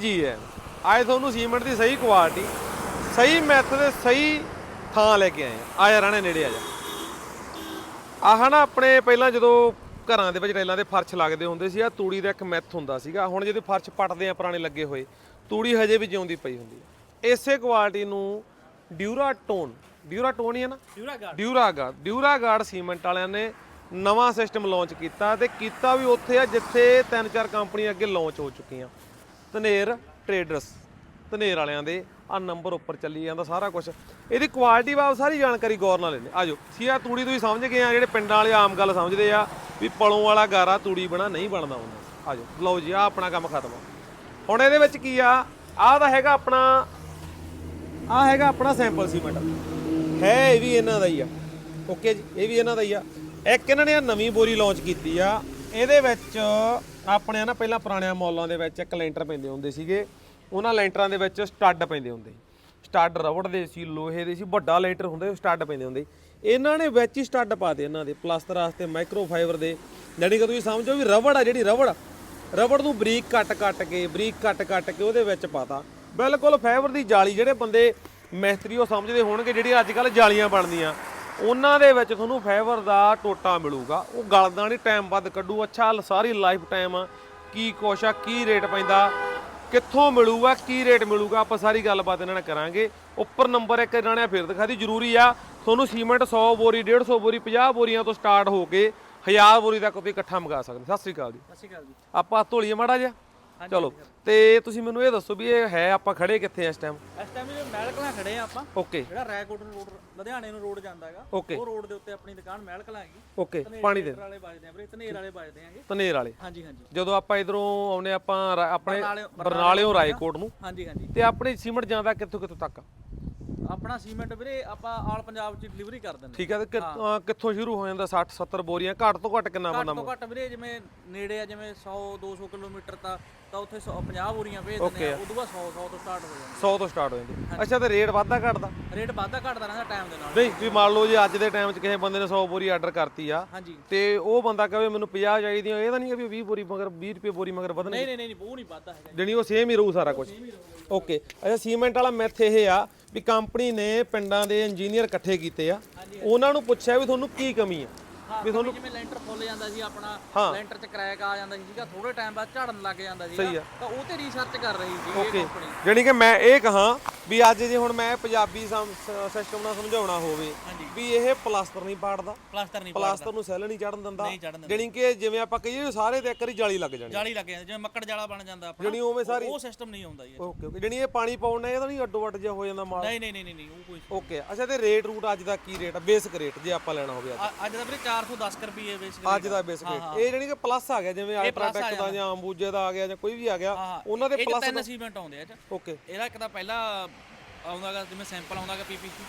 ਜੀ ਹੈ। ਅੱਜ ਤੁਹਾਨੂੰ ਸੀਮੈਂਟ ਦੀ ਸਹੀ ਕੁਆਲਿਟੀ ਸਹੀ ਮੈਥਡ ਦੇ ਸਹੀ ਥਾਂ ਲੈ ਕੇ ਆਏ ਆ ਆ ਜਾ ਰਾਣੇ ਨੇੜੇ ਆ ਜਾ। ਆਹ ਨਾ ਆਪਣੇ ਪਹਿਲਾਂ ਜਦੋਂ ਘਰਾਂ ਦੇ ਵਿੱਚ ਟੈਲਾਂ ਦੇ ਫਰਸ਼ ਲੱਗਦੇ ਹੁੰਦੇ ਸੀ ਆ ਤੂੜੀ ਦਾ ਇੱਕ ਮੈਥ ਹੁੰਦਾ ਸੀਗਾ। ਹੁਣ ਜਿਹਦੇ ਫਰਸ਼ ਪੱਟਦੇ ਆ ਪੁਰਾਣੇ ਲੱਗੇ ਹੋਏ ਤੂੜੀ ਹਜੇ ਵੀ ਜਿਉਂਦੀ ਪਈ ਹੁੰਦੀ ਹੈ। ਇਸੇ ਕੁਆਲਿਟੀ ਨੂੰ ਡਿਊਰਾਟੋਨ ਡਿਊਰਾਟੋਨ ਹੀ ਹੈ ਨਾ? ਡਿਊਰਾਗਾਰਡ ਡਿਊਰਾਗਾਰਡ ਡਿਊਰਾਗਾਰਡ ਸੀਮੈਂਟ ਵਾਲਿਆਂ ਨੇ ਨਵਾਂ ਸਿਸਟਮ ਲਾਂਚ ਕੀਤਾ ਤੇ ਕੀਤਾ ਵੀ ਉੱਥੇ ਆ ਜਿੱਥੇ ਤਿੰਨ ਚਾਰ ਕੰਪਨੀਆਂ ਅੱਗੇ ਲਾਂਚ ਹੋ ਚੁੱਕੀਆਂ। ਧਨੇਰ ਟ੍ਰੇਡਰਸ ਧਨੇਰ ਵਾਲਿਆਂ ਦੇ ਆ ਨੰਬਰ ਉੱਪਰ ਚੱਲੀ ਜਾਂਦਾ ਸਾਰਾ ਕੁਝ ਇਹਦੀ ਕੁਆਲਿਟੀ ਬਾਬ ਸਾਰੀ ਜਾਣਕਾਰੀ ਗੌਰ ਨਾਲ ਲੈਣੇ ਆਜੋ ਸੀ ਆ ਤੂੜੀ ਤੁਸੀਂ ਸਮਝ ਗਏ ਆ, ਜਿਹੜੇ ਪਿੰਡਾਂ ਵਾਲੇ ਆਮ ਗੱਲ ਸਮਝਦੇ ਆ ਵੀ ਪਲੋਂ ਵਾਲਾ ਗਾਰਾ ਤੂੜੀ ਬਣਾ ਨਹੀਂ ਬਣਦਾ ਹੁੰਦਾ। ਆਜੋ ਲਓ ਜੀ ਆ ਆਪਣਾ ਕੰਮ ਖਤਮ ਹੁਣ ਇਹਦੇ ਵਿੱਚ ਕੀ ਆ? ਆਹ ਤਾਂ ਹੈਗਾ ਆਪਣਾ ਆ ਹੈਗਾ ਆਪਣਾ ਸੈਂਪਲ ਸੀਮੈਂਟ ਹੈ ਇਹ ਵੀ ਇਹਨਾਂ ਦਾ ਹੀ ਆ। ਓਕੇ ਜੀ, ਇਹ ਵੀ ਇਹਨਾਂ ਦਾ ਹੀ ਆ। ਇੱਕ ਇਹਨਾਂ ਨੇ ਆਹ ਨਵੀਂ ਬੋਰੀ ਲਾਂਚ ਕੀਤੀ ਆ। ਇਹਦੇ ਵਿੱਚ ਆਪਣੇ ਨਾ ਪਹਿਲਾਂ ਪੁਰਾਣਿਆਂ ਮੌਲਾਂ ਦੇ ਵਿੱਚ ਇੱਕ ਲੈਂਟਰ ਪੈਂਦੇ ਹੁੰਦੇ ਸੀਗੇ। ਉਹਨਾਂ ਲੈਂਟਰਾਂ ਦੇ ਵਿੱਚ ਸਟੱਡ ਪੈਂਦੇ ਹੁੰਦੇ ਸਟੱਡ ਰਬੜ ਦੇ ਸੀ, ਲੋਹੇ ਦੇ ਸੀ, ਵੱਡਾ ਲੈਂਟਰ ਹੁੰਦਾ ਸਟੱਡ ਪੈਂਦੇ ਹੁੰਦੇ ਇਹਨਾਂ ਨੇ ਵਿੱਚ ਹੀ ਸਟੱਡ ਪਾਤੇ ਇਹਨਾਂ ਦੇ ਪਲਾਸਟਰ ਵਾਸਤੇ ਮਾਈਕਰੋ ਫਾਈਬਰ ਦੇ। ਜਾਣੀ ਕਿ ਤੁਸੀਂ ਸਮਝੋ ਵੀ ਰਬੜ ਆ, ਜਿਹੜੀ ਰਬੜ ਰਬੜ ਨੂੰ ਬਰੀਕ ਕੱਟ ਕੱਟ ਕੇ, ਬਰੀਕ ਕੱਟ ਕੱਟ ਕੇ ਉਹਦੇ ਵਿੱਚ ਪਾਤਾ। ਬਿਲਕੁਲ ਫਾਈਬਰ ਦੀ ਜਾਲੀ, ਜਿਹੜੇ ਬੰਦੇ ਮਿਸਤਰੀ ਉਹ ਸਮਝਦੇ ਹੋਣਗੇ ਜਿਹੜੀਆਂ ਅੱਜ ਕੱਲ ਜਾਲੀਆਂ ਬਣਦੀਆਂ। ਉਹਨਾਂ ਦੇ ਵਿੱਚ ਤੁਹਾਨੂੰ ਫਾਈਬਰ ਦਾ ਟੋਟਾ ਮਿਲੂਗਾ। ਉਹ ਗਲਦਾ ਨਹੀਂ ਟਾਈਮ ਵੱਧ ਕੱਢੂ। ਅੱਛਾ ਸਾਰੀ ਲਾਈਫ ਟਾਈਮ ਕੀ ਆ ਕੀ ਰੇਟ ਪੈਂਦਾ? ਕਿੱਥੋਂ ਮਿਲੂਗਾ ਕੀ ਰੇਟ ਮਿਲੂਗਾ? ਆਪਾਂ ਸਾਰੀ ਗੱਲਬਾਤ ਇਹਨਾਂ ਨਾਲ ਕਰਾਂਗੇ। ਉੱਪਰ ਨੰਬਰ ਇੱਕ ਇਹਨਾਂ ਨੇ ਫਿਰ ਦਿਖਾ ਦੀ ਜ਼ਰੂਰੀ ਆ। ਤੁਹਾਨੂੰ ਸੀਮੈਂਟ 100 ਬੋਰੀ 150 ਬੋਰੀ 50 ਬੋਰੀਆਂ ਤੋਂ ਸਟਾਰਟ ਹੋ ਕੇ 1000 ਬੋਰੀ ਤੱਕ ਤੁਸੀਂ ਇਕੱਠਾ ਮੰਗਾ ਸਕਦੇ ਸਤਿ ਸ੍ਰੀ ਅਕਾਲ ਜੀ। ਸਤਿ ਸ਼੍ਰੀ ਅਕਾਲ ਜੀ। ਆਪਾਂ ਧੋਲੀਏ ਮਾੜਾ ਜਿਹਾ। ਚਲੋ ਤੇ ਤੁਸੀਂ ਮੈਨੂੰ ਇਹ ਦੱਸੋ ਵੀ ਇਹ ਹੈ ਆਪਾਂ ਖੜੇ ਕਿੱਥੇ ਇਸ ਟਾਈਮ ਇਸ ਟਾਈਮ ਜੇ ਮਹਿਲ ਕਲਾਂ ਖੜੇ ਆ ਆਪਾਂ। ਓਕੇ ਜਿਹੜਾ ਰੈਕੋਟ ਰੋਡ ਲੁਧਿਆਣੇ ਨੂੰ ਰੋਡ ਜਾਂਦਾ ਹੈਗਾ. ਉਹ ਰੋਡ ਦੇ ਉੱਤੇ ਆਪਣੀ ਦੁਕਾਨ ਮਹਿਲ ਕਲਾਂ ਹੈਗੀ ਓਕੇ ਪਾਣੀ ਦੇ। ਵਾਲੇ ਵੱਜਦੇ ਆ ਵੀਰੇ ਧਨੇਰ ਵਾਲੇ ਵੱਜਦੇ ਆਂਗੇ ਧਨੇਰ ਵਾਲੇ। ਹਾਂਜੀ ਹਾਂਜੀ। ਜਦੋਂ ਆਪਾਂ ਇਧਰੋਂ ਆਉਨੇ ਆਪਾਂ ਆਪਣੇ ਬਰਨਾਲਿਓਂ ਰਾਏਕੋਟ ਨੂੰ ਹਾਂਜੀ ਹਾਂਜੀ। ਤੇ ਆਪਣੇ ਸੀਮੈਂਟ ਜਾਂਦਾ ਕਿੱਥੋਂ ਕਿੱਥੋਂ ਤੱਕ? ਆਪਣਾ ਸੀਮੈਂਟ ਵੀਰੇ ਆਪਾਂ ਆਲ ਪੰਜਾਬ ਚ ਡਿਲੀਵਰੀ ਕਰ ਦਿੰਦੇ ਠੀਕ ਹੈ ਤੇ ਕਿ- ਅਹ ਕਿੱਥੋਂ ਸ਼ੁਰੂ ਹੋ ਜਾਂਦਾ 60 70 ਬੋਰੀਆਂ? ਘੱਟ ਤੋਂ ਘੱਟ ਕਿੰਨਾ ਬੰਦਾ ਘੱਟ ਤੋਂ ਘੱਟ ਵੀਰੇ ਜਿਵੇਂ ਨੇੜੇ ਆ ਜਿਵੇਂ 100 200 ਕਿਲੋਮੀਟਰ ਤਾਂ ਤਾਂ ਉੱਥੇ 100 50 ਬੋਰੀਆਂ ਭੇਜ ਦਿੰਦੇ ਆ ਉਦੋਂ ਬਾਅਦ 100 100 ਤੋਂ ਸਟਾਰਟ ਹੋ ਜਾਂਦਾ 100 ਤੋਂ ਸਟਾਰਟ ਹੋ ਜਾਂਦੀ ਅੱਛਾ ਤੇ ਰੇਟ ਵੱਧਦਾ ਘਟਦਾ? ਰੇਟ ਵਾਧਾ ਘਟਦਾ ਰਹਿੰਦਾ ਟਾਈਮ ਦੇ ਨਾਲ। ਨਹੀਂ ਵੀ ਮੰਨ ਲਓ ਜੇ ਅੱਜ ਦੇ ਟਾਈਮ 'ਚ ਕਿਸੇ ਬੰਦੇ ਨੇ 100 ਬੋਰੀ ਆਰਡਰ ਕਰਤੀ ਆ ਹਾਂਜੀ। ਤੇ ਉਹ ਬੰਦਾ ਕਹੇ ਮੈਨੂੰ 50 ਚਾਹੀਦੀਆਂ ਇਹ ਤਾਂ ਨਹੀਂ ਕਿ ਵੀ 20 ਬੋਰੀ ਮਗਰ 20 ਰੁਪਏ ਬੋਰੀ ਮਗਰ ਵਧਣਗੇ। ਨਹੀਂ ਨਹੀਂ ਨਹੀਂ ਉਹ ਨਹੀਂ ਵਾਧਾ ਹੈਗਾ। ਜਣੀ ਉਹ ਸੇਮ ਹੀ ਰਹੂ ਸਾਰਾ ਕੁਝ ਓਕੇ ਅੱਛਾ ਸੀਮੈਂਟ ਵਾਲਾ ਮੈਥ ਇਹ ਆ ਵੀ ਕੰਪਨੀ ਨੇ ਪਿੰਡਾਂ ਦੇ ਇੰਜੀਨੀਅਰ ਇਕੱਠੇ ਕੀਤੇ ਆ। ਉਹਨਾਂ ਨੂੰ ਪੁੱਛਿਆ ਵੀ ਤੁਹਾਨੂੰ ਕੀ ਕਮੀ ਆ? ਵੀ ਤੁਹਾਨੂੰ ਜਿਵੇਂ ਲੈਂਟਰ ਫੁੱਲ ਜਾਂਦਾ ਸੀ ਆਪਣਾ ਲੈਂਟਰ ਚ ਕ੍ਰੈਕ ਆ ਜਾਂਦਾ ਸੀ ਸੀਗਾ ਥੋੜੇ ਟਾਈਮ ਬਾਅਦ ਝੜਨ ਲੱਗ ਜਾਂਦਾ ਆ। ਤਾਂ ਉਹ ਤੇ ਰਿਸਰਚ ਕਰ ਰਹੀ ਸੀ ਇਹ ਕੰਪਨੀ ਜਾਣੀ ਕਿ ਮੈਂ ਇਹ ਕਹਾਂ ਵੀ ਅੱਜ ਜੇ ਹੁਣ ਮੈਂ ਪੰਜਾਬੀ ਸਿਸਟਮ ਨਾਲ ਸਮਝਾਉਣਾ ਹੋਵੇ। ਵੀ ਇਹ ਪਲਾਸਟਰ ਨਹੀਂ ਪਾੜਦਾ ਪਲਾਸਟਰ ਨਹੀਂ ਪਲਾਸਟਰ ਨੂੰ ਸੈੱਲ ਨਹੀਂ ਚੜਨ ਦਿੰਦਾ। ਜਾਣੀ ਕਿ ਜਿਵੇਂ ਆਪਾਂ ਕਹੀਏ ਸਾਰੇ ਤੇ ਇੱਕ ਵਾਰੀ ਜਾਲੀ ਲੱਗ ਜਾਣੀ। ਜਾਲੀ ਲੱਗ ਜਾਂਦੀ ਜਿਵੇਂ ਮੱਕੜ ਜਾਲਾ ਬਣ ਜਾਂਦਾ ਆਪਣਾ ਜਾਣੀ ਉਵੇਂ ਸਾਰੀ ਉਹ ਸਿਸਟਮ ਨਹੀਂ ਆਉਂਦਾ ਜੀ ਓਕੇ ਓਕੇ ਜਾਣੀ ਇਹ ਪਾਣੀ ਪਾਉਣ ਨਾਲ ਇਹਦਾ ਨਹੀਂ ਅੱਡੋ ਅੱਡ ਜਿਹਾ ਹੋ ਜਾਂਦਾ ਮਾਲ? ਨਹੀਂ ਨਹੀਂ ਨਹੀਂ ਨਹੀਂ ਉਹ ਕੋਈ ਓਕੇ ਅੱਛਾ ਤੇ ਰੇਟ ਰੂਟ ਅੱਜ ਦਾ ਕੀ ਰੇਟ ਆ? ਬੇਸਿਕ ਰੇਟ ਜੇ ਆਪਾਂ ਲੈਣਾ ਹੋਵੇ ਅੱਜ। ਅੱਜ ਦਾ ਵੀਰੇ 410 ਰੁਪਏ ਬੇਸਿਕਲੀ ਅੱਜ ਦਾ ਬੇਸਿਕ ਰੇਟ ਇਹ ਜਾਣੀ ਕਿ ਪਲੱਸ ਆ ਗਿਆ ਜਿਵੇਂ ਅਲਟਰਾਟੈਕ ਦਾ ਜਾਂ ਅੰਬੂਜੇ ਦਾ ਆ ਗਿਆ ਜਾਂ ਕੋਈ ਵੀ ਆ ਗਿਆ ਉਹਨਾਂ ਦੇ ਪਲੱਸ ਤਿੰਨ ਸੀਮੈਂਟ ਆਉਂਦੇ ਆ ਇਹ 'ਚ ਓਕੇ ਇਹਦਾ ਇੱਕ ਤਾਂ ਪਹਿਲਾ ਆਉਂਦਾਗਾ ਜਿਵੇਂ ਸੈਂਪਲ ਆਉਂਦਾਗਾ ਪੀਪੀਸੀ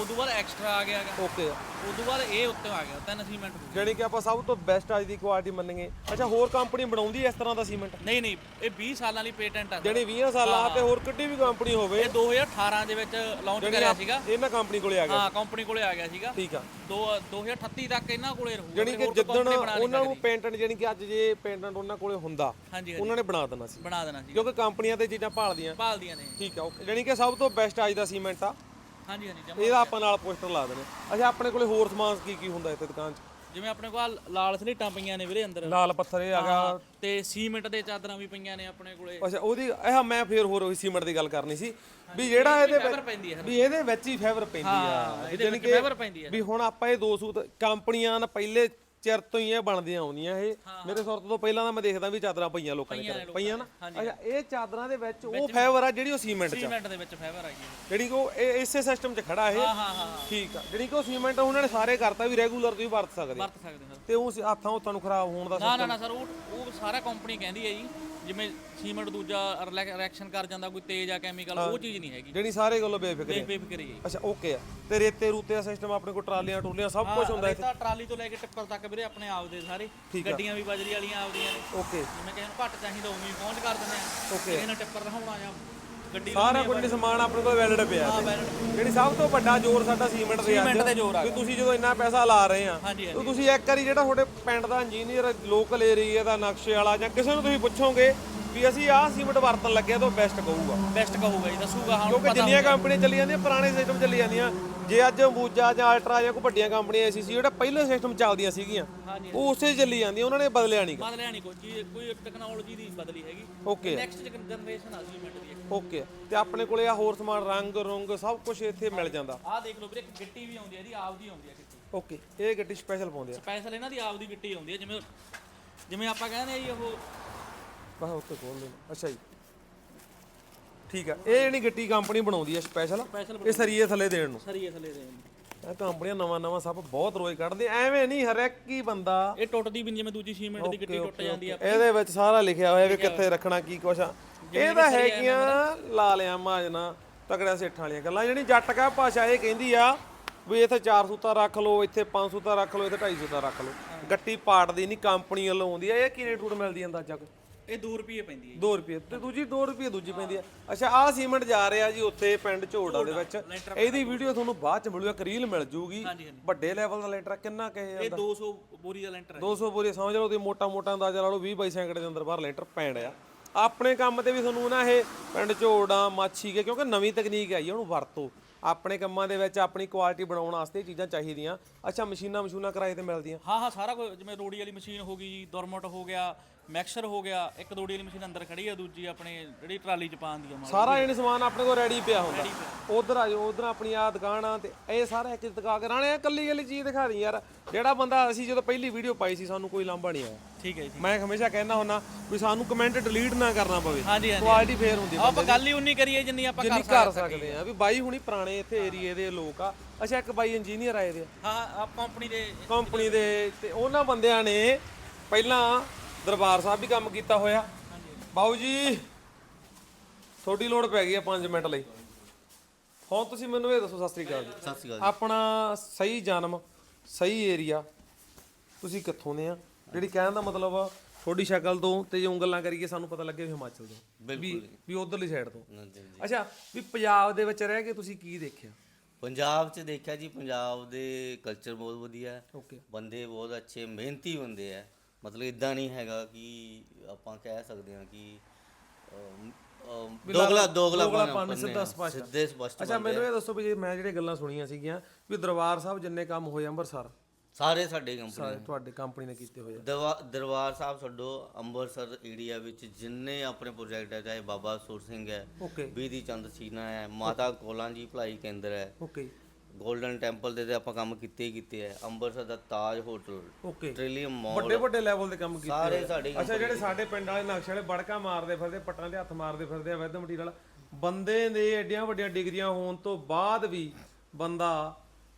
ਉਦੋਂ ਬਾਅਦ ਐਕਸਟਰਾ ਆ ਗਿਆਗਾ। ਓਕੇ ਉਦੋਂ ਬਾਅਦ ਇਹ ਉੱਤੇ ਆ ਗਿਆ ਤਿੰਨ ਸੀਮੈਂਟ ਹੋ ਗਏ। ਜਾਣੀ ਕਿ ਆਪਾਂ ਸਭ ਤੋਂ ਬੈਸਟ ਅੱਜ ਦੀ ਕੁਆਲਿਟੀ ਮੰਨੀਏ। ਅੱਛਾ ਹੋਰ ਕੰਪਨੀ ਬਣਾਉਂਦੀ ਐ ਇਸ ਤਰ੍ਹਾਂ ਦਾ ਸੀਮੈਂਟ ਨਹੀਂ ਨਹੀਂ ਇਹ 20 ਸਾਲਾਂ ਲਈ ਪੇਟੈਂਟ ਆ। ਜਿਹੜੀ 20 ਸਾਲਾਂ ਤੇ ਹੋਰ ਕਿੱਡੀ ਵੀ ਕੰਪਨੀ ਹੋਵੇ। ਇਹ 2018 ਦੇ ਵਿੱਚ ਲਾਂਚ ਕਰਿਆ ਸੀਗਾ। ਇਹਨਾਂ ਕੰਪਨੀ ਕੋਲੇ ਆ ਗਿਆ। ਹਾਂ ਕੰਪਨੀ ਕੋਲੇ ਆ ਗਿਆ ਸੀਗਾ। ਠੀਕ ਆ। ਦੋ 2038 ਤੱਕ ਇਹਨਾਂ ਕੋਲੇ ਰਹੂਗਾ ਜਾਣੀ ਕਿ ਜਿੱਦਣ ਉਹਨਾਂ ਨੂੰ ਪੇਟੈਂਟ ਜਾਣੀ ਕਿ ਅੱਜ ਜੇ ਪੇਟੈਂਟ ਉਹਨਾਂ ਕੋਲੇ ਹੁੰਦਾ ਹਾਂਜੀ ਹਾਂਜੀ। ਉਹਨਾਂ ਨੇ ਬਣਾ ਦੇਣਾ ਸੀ। ਬਣਾ ਦੇਣਾ ਸੀ ਕਿਉਂਕਿ ਕੰਪਨੀਆਂ ਤੇ ਚੀਜ਼ਾਂ ਭਾਲਦੀਆਂ। ਭਾਲਦੀਆਂ ਨੇ। ਠੀਕ ਆ ਓਕੇ ਜਾਣੀ ਕਿ ਸਭ ਤੋਂ ਬੈਸਟ ਅੱਜ ਦਾ ਸੀਮੈਂਟ ਆ। ਹਾਂਜੀ ਹਾਂਜੀ ਜਮਾਂ। ਇਹਦਾ ਆਪਾਂ ਨਾਲ ਪੋਸਟਰ ਲਾ ਦੇਣੇ। ਅੱਛਾ ਆਪਣੇ ਕੋਲੇ ਹੋਰ ਸਮਾਨ ਕੀ ਕੀ ਹੁੰਦਾ ਇੱਥੇ ਦੁਕਾਨ 'ਚ? ਜਿਵੇਂ ਆਪਣੇ ਕੋਲ ਲਾਲ ਸਲੀਟਾਂ ਪਈਆਂ ਨੇ ਵੀਰੇ ਅੰਦਰ। ਲਾਲ ਪੱਥਰ ਇਹ ਆ ਗਿਆ ਤੇ ਸੀਮੈਂਟ ਦੇ ਚਾਦਰਾਂ ਵੀ ਪਈਆਂ ਨੇ ਆਪਣੇ ਕੋਲੇ। ਅੱਛਾ ਉਹਦੀ ਇਹ ਮੈਂ ਫੇਰ ਹੋਰ ਉਹੀ ਸੀਮੈਂਟ ਦੀ ਗੱਲ ਕਰਨੀ ਸੀ। ਵੀ ਜਿਹੜਾ ਇਹਦੇ ਫਾਈਬਰ ਪੈਂਦੀ ਹੈ ਵੀ ਇਹਦੇ ਵਿੱਚ ਹੀ ਫਾਈਬਰ ਪੈਂਦੀ ਆ। ਹਾਂ ਇਹਦੇ ਵਿੱਚ ਪੈਂਦੀ ਹੈ। ਵੀ ਹੁਣ ਆਪਾਂ ਇਹ ਦੋ ਸੂਤ ਕੰਪਨੀਆਂ ਨਾਲ ਪਹਿਲੇ ਚਿਰ ਤੋਂ ਹੀ ਇਹ ਬਣਦੀਆਂ ਆਉਂਦੀਆਂ ਇਹ। ਮੇਰੇ ਸੁਰਤ ਤੋਂ ਪਹਿਲਾਂ ਤਾਂ ਮੈਂ ਦੇਖਦਾ ਵੀ ਚਾਦਰਾਂ ਪਈਆਂ ਲੋਕਾਂ ਦੇ ਘਰੇ। ਪਈਆਂ ਨਾ? ਅੱਛਾ ਇਹ ਚਾਦਰਾਂ ਦੇ ਵਿੱਚ ਉਹ ਫਾਈਬਰ ਆ ਜਿਹੜੀ ਉਹ ਸੀਮੈਂਟ ਚ। ਸੀਮੈਂਟ ਦੇ ਵਿੱਚ ਫਾਈਬਰ ਆ ਗਈ। ਜਿਹੜੀ ਕਿ ਇਹ ਇਸੇ ਸਿਸਟਮ 'ਚ ਖੜਾ ਇਹ। ਠੀਕ ਆ। ਜਿਹੜੀ ਕਿ ਸੀਮੈਂਟ ਉਹਨਾਂ ਨੇ ਸਾਰੇ ਕਰਤਾ ਵੀ ਰੈਗੂਲਰ ਤੁਸੀਂ ਵਰਤ ਸਕਦੇ ਵਰਤ ਸਕਦੇ ਸਰ ਤੇ ਉਹ ਹੱਥਾਂ ਹੁੱਥਾਂ ਨੂੰ ਖਰਾਬ ਹੋਣ ਦਾ ਨਾ ਨਾ ਨਾ ਸਰ ਉਹ ਉਹ ਸਾਰਾ ਕੰਪਨੀ ਕਹਿੰਦੀ ਹੈ ਜੀ ਜਿਵੇਂ ਸੀਮੈਂਟ ਦੂਜਾ ਰਿਐਕਸ਼ਨ ਕਰ ਜਾਂਦਾ ਕੋਈ ਤੇਜ਼ ਆ ਕੈਮੀਕਲ ਉਹ ਚੀਜ਼ ਨਹੀਂ ਹੈਗੀ। ਜਿਹੜੀ ਸਾਰੇ ਗੱਲੋਂ ਬੇਫਿਕਰ ਹੈ। ਬੇਫਿਕਰੀ ਹੈ ਅੱਛਾ ਓਕੇ ਆ। ਤੇ ਰੇਤੇ ਰੂਤੇ ਦਾ ਸਿਸਟਮ ਆਪਣੇ ਕੋਲ ਟਰਾਲੀਆਂ ਟੂਲੀਆਂ ਸਭ ਕੁਝ ਹੁੰਦਾ ਇੱਥੇ? ਰੇਤਾ ਟਰਾਲੀ ਤੋਂ ਲੈ ਕੇ ਟਿੱਪਰ ਤੱਕ ਵੀਰੇ ਆਪਣੇ ਆਪ ਦੇ ਸਾਰੇ ਗੱਡੀਆਂ ਵੀ ਬਜਰੀ ਵਾਲੀਆਂ ਆਪਦੀਆਂ ਨੇ। ਓਕੇ ਜਿਵੇਂ ਕਿਸੇ ਨੂੰ ਘੱਟ ਚਾਹੀਦਾ ਉਵੇਂ ਹੀ ਪਹੁੰਚ ਕਰ ਦਿੰਦੇ ਆ। Okay. ਕਿਸੇ ਨੇ ਟਿੱਪਰ ਰਹਾਉਣਾ ਜਾਂ ਗੱਡੀ ਸਾਰਾ ਕੁਝ ਨਹੀਂ ਸਮਾਨ ਆਪਣੇ ਕੋਲ ਵੈਲਿਡ ਪਿਆ ਹਾਂ ਜਿਹੜੀ ਸਭ ਤੋਂ ਵੱਡਾ ਜ਼ੋਰ ਸਾਡਾ ਸੀਮੈਂਟ ਤੇ ਸੀਮੈਂਟ ਤੇ ਜ਼ੋਰ ਆ ਵੀ ਤੁਸੀਂ ਜਦੋਂ ਇੰਨਾ ਪੈਸਾ ਲਾ ਰਹੇ ਆ ਤੇ ਤੁਸੀਂ ਇੱਕ ਵਾਰੀ ਜਿਹੜਾ ਤੁਹਾਡੇ ਪਿੰਡ ਦਾ ਇੰਜੀਨੀਅਰ ਲੋਕਲ ਏਰੀਆ ਦਾ ਨਕਸ਼ੇ ਵਾਲਾ ਜਾਂ ਕਿਸੇ ਨੂੰ ਤੁਸੀਂ ਪੁੱਛੋਗੇ ਵੀ ਅਸੀਂ ਆਹ ਸੀਮੈਂਟ ਵਰਤਣ ਲੱਗੇ ਤਾਂ ਬੈਸਟ ਕਹੂਗਾ। ਬੈਸਟ ਕਹੂਗਾ ਜੀ ਦੱਸੂਗਾ ਹਾਂ ਕਿਉਂਕਿ ਜਿੰਨੀਆਂ ਕੰਪਨੀਆਂ ਚੱਲੀ ਜਾਂਦੀਆਂ ਪੁਰਾਣੇ ਸਿਸਟਮ ਚੱਲੀ ਜਾਂਦੀਆਂ ਜੇ ਅੱਜ ਅੰਬੂਜਾ ਜਾਂ ਅਲਟਰਾ ਜਾਂ ਕੋਈ ਵੱਡੀਆਂ ਕੰਪਨੀਆਂ ਐਸੀ ਸੀ ਜਿਹੜਾ ਪਹਿਲੇ ਸਿਸਟਮ ਚੱਲਦੀਆਂ ਸੀਗੀਆਂ ਹਾਂਜੀ। ਉਹ ਉਸੇ 'ਚ ਚੱਲੀ ਜਾਂਦੀਆਂ ਉਹਨਾਂ ਨੇ ਬਦਲਿਆ ਨਹੀਂ ਬਦਲਿਆ ਨਹੀਂ ਕੋਈ ਚੀਜ਼ ਕੋਈ ਟੈਕਨੋਲੋਜੀ ਦੀ ਬਦਲੀ ਹੈਗੀ। ਓਕੇ। ਨੈਕਸਟ ਜਨਰੇਸ਼ਨ ਆ ਸੀਮੈਂਟ ਦੀ ਓਕੇ। ਤੇ ਆਪਣੇ ਕੋਲੇ ਆ ਹੋਰ ਸਮਾਨ ਰੰਗ ਰੁੰਗ ਸਭ ਕੁਝ ਇੱਥੇ ਮਿਲ ਜਾਂਦਾ। ਆਹ ਦੇਖ ਲਓ ਵੀਰੇ ਇੱਕ ਗਿੱਟੀ ਵੀ ਆਉਂਦੀ ਹੈ ਇਹਦੀ ਆਪਦੀ ਆਉਂਦੀ ਹੈ ਗਿੱਟੀ। ਓਕੇ ਇਹ ਗੱਡੀ ਸਪੈਸ਼ਲ ਪਾਉਂਦੇ ਆ। ਸਪੈਸ਼ਲ ਇਹਨਾਂ ਦੀ ਆਪਦੀ ਗਿੱਟੀ ਆਉਂਦੀ ਹੈ ਜਿਵੇਂ ਜਿਵੇਂ ਆਪਾਂ ਕਹਿੰਦੇ ਆ ਜੀ ਉਹ ਬਸ ਉੱਤੇ ਖੋਲ ਲੈਣਾ ਅੱਛਾ ਜੀ। ਠੀਕ ਆ। ਇਹ ਜਿਹੜੀ ਗੱਟੀ ਕੰਪਨੀ ਬਣਾਉਂਦੀ ਆ ਸਪੈਸ਼ਲ ਇਹ ਸਰੀਏ ਥੱਲੇ ਦੇਣ ਨੂੰ। ਸਰੀਏ ਥੱਲੇ ਦੇ ਇਹ ਕੰਪਨੀਆਂ ਨਵਾਂ ਨਵਾਂ ਸਭ ਬਹੁਤ ਰੋਜ਼ ਕੱਢਦੇ ਐਵੇਂ ਨਹੀਂ ਹਰ ਇੱਕ ਹੀ ਬੰਦਾ ਇਹ ਟੁੱਟਦੀ ਵੀ ਨੀ ਜਿਵੇਂ ਦੂਜੀ ਸੀਮੈਂਟ ਦੀ ਗਿੱਟੀ ਟੁੱਟ ਜਾਂਦੀ ਆ। ਇਹਦੇ ਵਿੱਚ ਸਾਰਾ ਲਿਖਿਆ ਹੋਇਆ ਵੀ ਕਿੱਥੇ ਰੱਖਣਾ ਕੀ ਕੁਛ ਆ। ਇਹ ਤਾਂ ਹੈਗੀਆਂ ਲਾ ਲਿਆ ਮਾਜਨਾ ਤਕੜਿਆ ਸੇਠਾਂ ਵਾਲੀਆਂ ਗੱਲਾਂ। ਜਿਹੜੀ ਜੱਟ ਕਾ ਭਾਸ਼ਾ ਇਹ ਕਹਿੰਦੀ ਆ ਵੀ ਇੱਥੇ 4 ਸੂਤਾ ਰੱਖ ਲਓ ਇੱਥੇ 5 ਸੂਤਾ ਰੱਖ ਲਓ ਇੱਥੇ 2.5 ਸੂਤਾ ਰੱਖ ਲਓ। ਗੱਟੀ ਪਾੜਦੀ ਨਹੀਂ ਕੰਪਨੀ ਵੱਲੋਂ ਆਉਂਦੀ ਆ। ਇਹ ਕੀ ਰੇਟ ਰੂਟ ਮਿਲਦੀ ਅੰਦਾਜ਼ਾ ਕੋਈ? ਇਹ 2 ਰੁਪਏ ਪੈਂਦੀ ਹੈ 2 ਰੁਪਏ ਤੇ ਦੂਜੀ 2 ਰੁਪਏ ਦੂਜੀ ਪੈਂਦੀ ਆ ਅੱਛਾ ਆਹ ਸੀਮੈਂਟ ਜਾ ਰਿਹਾ ਜੀ ਉੱਥੇ ਪਿੰਡ ਝੋੜਾ ਦੇ ਵਿੱਚ। ਇਹਦੀ ਵੀਡੀਓ ਤੁਹਾਨੂੰ ਬਾਅਦ ਚ ਮਿਲੂਗਾ ਕਰੀਲ ਮਿਲ ਜੂਗੀ। ਵੱਡੇ ਲੈਵਲ ਦਾ ਲੈਂਟਰ ਕਿੰਨਾ ਕਹੇ ਇਹ 200 ਬੋਰੀ ਦਾ ਲੈਂਟਰ ਹੈ 200 ਬੋਰੀ ਸਮਝ ਲਓ ਤੁਸੀਂ ਮੋਟਾ ਮੋਟਾ ਅੰਦਾਜ਼ਾ ਲਾ ਲਓ 20 ਬਾਈ ਸੈਂਕੜੇ ਦੇ ਅੰਦਰ ਬਾਹਰ ਲੈਂਟਰ ਪੈਣ ਆ। ਆਪਣੇ ਕੰਮ ਤੇ ਵੀ ਤੁਹਾਨੂੰ ਨਾ ਇਹ ਪਿੰਡ ਝੋੜਾ ਮਾਛੀ ਕੇ ਕਿਉਂਕਿ ਨਵੀਂ ਤਕਨੀਕ ਆਈ ਆ ਉਹਨੂੰ ਵਰਤੋ। ਆਪਣੇ ਕੰਮਾਂ ਦੇ ਵਿੱਚ ਆਪਣੀ ਕੁਆਲਿਟੀ ਬਣਾਉਣ ਵਾਸਤੇ ਚੀਜ਼ਾਂ ਚਾਹੀਦੀਆਂ। ਅੱਛਾ ਮਸ਼ੀਨਾਂ ਮਸ਼ੂਨਾਂ ਕਿਰਾਏ ਤੇ ਮਿਲਦੀਆਂ। ਹਾਂ ਹਾਂ ਸਾਰਾ ਕੁਝ ਜਿਵੇਂ ਰੋੜੀ ਵਾਲੀ ਮਸ਼ੀਨ ਹੋ ਗਈ ਜੀ ਦੁਰਮਟ ਹੋ ਗਿਆ ਮੈਕਸਰ ਹੋ ਗਿਆ ਇੱਕ ਦੋੜੀ ਵਾਲੀ ਮਸ਼ੀਨ ਅੰਦਰ ਖੜੀ ਆ ਦੂਜੀ ਆਪਣੇ ਜਿਹੜੀ ਟਰਾਲੀ ਚ ਪਾਉਣ ਦੀ ਆ ਮਾਲ ਸਾਰਾ ਇਹ ਸਮਾਨ ਆਪਣੇ ਕੋਲ ਰੈਡੀ ਪਿਆ ਹੁੰਦਾ। ਉਧਰ ਆ ਜਾਓ ਉਧਰ ਆਪਣੀ ਆ ਦੁਕਾਨ ਆ ਤੇ ਇਹ ਸਾਰਾ ਇੱਕ ਦੁਕਾਨ ਕਰਾਣੇ ਕੱਲੀ ਕੱਲੀ ਚੀਜ਼ ਦਿਖਾ ਦੀ ਯਾਰ। ਜਿਹੜਾ ਬੰਦਾ ਅਸੀਂ ਜਦੋਂ ਪਹਿਲੀ ਵੀਡੀਓ ਪਾਈ ਸੀ ਸਾਨੂੰ ਕੋਈ ਲਾਂਭਾ ਨਹੀਂ ਆਇਆ। ਠੀਕ ਹੈ ਜੀ ਮੈਂ ਹਮੇਸ਼ਾ ਕਹਿੰਦਾ ਹੁੰਦਾ ਵੀ ਸਾਨੂੰ ਕਮੈਂਟ ਡਿਲੀਟ ਨਾ ਕਰਨਾ ਪਵੇ। ਹਾਂਜੀ ਹਾਂਜੀ ਕੁਆਲਿਟੀ ਫੇਰ ਹੁੰਦੀ ਆਪਾਂ ਗੱਲ ਹੀ ਉਨੀ ਕਰੀਏ ਜਿੰਨੀ ਆਪਾਂ ਕਰ ਕਰ ਸਕਦੇ ਆ ਵੀ ਬਾਈ ਹੁਣੀ ਪੁਰਾਣੇ ਇੱਥੇ ਏਰੀਏ ਦੇ ਲੋਕ ਆ। ਅੱਛਾ ਇੱਕ ਬਾਈ ਇੰਜੀਨੀਅਰ ਆਏ ਦੇ ਹਾਂ ਕੰਪਨੀ ਦੇ ਕੰਪਨੀ ਦੇ ਤੇ ਉਹਨਾਂ ਬੰਦਿਆਂ ਨੇ ਪਹਿਲਾਂ ਦਰਬਾਰ ਸਾਹਿਬ ਵੀ ਕੰਮ ਕੀਤਾ ਹੋਇਆ। ਬਾਊ ਜੀ ਤੁਹਾਡੀ ਲੋੜ ਪੈ ਗਈ ਆ 5 ਮਿੰਟ ਲਈ। ਹੁਣ ਤੁਸੀਂ ਮੈਨੂੰ ਇਹ ਦੱਸੋ ਸਤਿ ਸ੍ਰੀ ਅਕਾਲ ਜੀ। ਸਤਿ ਸ਼੍ਰੀ ਆਪਣਾ ਸਹੀ ਜਨਮ ਸਹੀ ਏਰੀਆ ਤੁਸੀਂ ਕਿੱਥੋਂ ਦੇ ਆ? ਜਿਹੜੀ ਕਹਿਣ ਦਾ ਮਤਲਬ ਆ ਤੁਹਾਡੀ ਸ਼ਕਲ ਤੋਂ ਤੇ ਜੇ ਉਂਗਲਾਂ ਕਰੀਏ ਸਾਨੂੰ ਪਤਾ ਲੱਗੇ ਵੀ ਹਿਮਾਚਲ ਤੋਂ। ਵੀ ਵੀ ਉਧਰਲੀ ਸਾਈਡ ਤੋਂ। ਅਕਾਲ ਅੱਛਾ ਵੀ ਪੰਜਾਬ ਦੇ ਵਿੱਚ ਰਹਿ ਕੇ ਤੁਸੀਂ ਕੀ ਦੇਖਿਆ? ਪੰਜਾਬ 'ਚ ਦੇਖਿਆ ਜੀ ਪੰਜਾਬ ਦੇ ਕਲਚਰ ਬਹੁਤ ਵਧੀਆ ਹੈ। ਓਕੇ ਬੰਦੇ ਬਹੁਤ ਅੱਛੇ ਮਿਹਨਤੀ ਬੰਦੇ ਹੈ ਮਤਲਬ ਇਦਾਂ ਨਹੀਂ ਹੈਗਾ ਕਿ ਆਪਾਂ ਕਹਿ ਸਕਦੇ ਹਾਂ ਕਿ ਅਮ, ਅਮ, ਦੋਗਲਾ ਦੋਗਲਾ ਦੋਗਲਾਪਨ, ਸਿੱਧਾ ਸਪਸ਼ਟ। ਸਿੱਧੇ ਸਪਸ਼ਟ ਅੱਛਾ ਮੈਨੂੰ ਇਹ ਦੱਸੋ ਵੀ ਜੇ ਮੈਂ ਜਿਹੜੇ ਗੱਲਾਂ ਸੁਣੀਆਂ ਸੀਗੀਆਂ ਵੀ ਦਰਬਾਰ ਸਾਹਿਬ ਜਿੰਨੇ ਕੰਮ ਹੋਏ ਅੰਮ੍ਰਿਤਸਰ ਸਾਰੇ ਸਾਡੇ ਕੰਪਨੀ ਸਾਰੇ ਤੁਹਾਡੇ ਕੰਪਨੀ ਨੇ ਕੀਤੇ ਹੋਏ ਆ। ਦਰਬਾਰ ਦਰਬਾਰ ਸਾਹਿਬ ਛੱਡੋ ਅੰਮ੍ਰਿਤਸਰ ਏਰੀਆ ਵਿੱਚ ਜਿੰਨੇ ਆਪਣੇ ਪ੍ਰੋਜੈਕਟ ਹੈ ਚਾਹੇ ਬਾਬਾ ਸੁਰ ਸਿੰਘ ਹੈ ਓਕੇ ਬੀਦੀ ਚੰਦ ਸੀਨਾ ਹੈ ਮਾਤਾ ਕੋਲਾਂ ਜੀ ਭਲਾਈ ਕੇਂਦਰ ਹੈ ਓਕੇ ਗੋਲਡਨ ਟੈਂਪਲ ਦੇ ਤੇ ਆਪਾਂ ਕੰਮ ਕੀਤੇ ਹੀ ਕੀਤੇ ਆ ਅੰਮ੍ਰਿਤਸਰ ਦਾ Taj hotel okay. Trillium mall ਵੱਡੇ ਵੱਡੇ ਲੈਵਲ ਦੇ ਕੰਮ ਕੀਤੇ ਸਾਰੇ ਹੋਏ। ਸਾਡੇ ਅੱਛਾ ਜਿਹੜੇ ਸਾਡੇ ਪਿੰਡ ਵਾਲੇ ਨਕਸ਼ੇ ਵਾਲੇ ਬੜਕਾ ਮਾਰਦੇ ਫਿਰਦੇ ਪੱਟਾਂ ਦੇ ਹੱਥ ਮਾਰਦੇ ਫਿਰਦੇ ਆ ਵੈਦ ਮਟੀਰੀਅਲ ਬੰਦੇ ਦੇ ਐਡੀਆਂ ਵੱਡੀਆਂ ਡਿਗਰੀਆਂ ਹੋਣ ਤੋਂ ਬਾਅਦ ਵੀ ਬੰਦਾ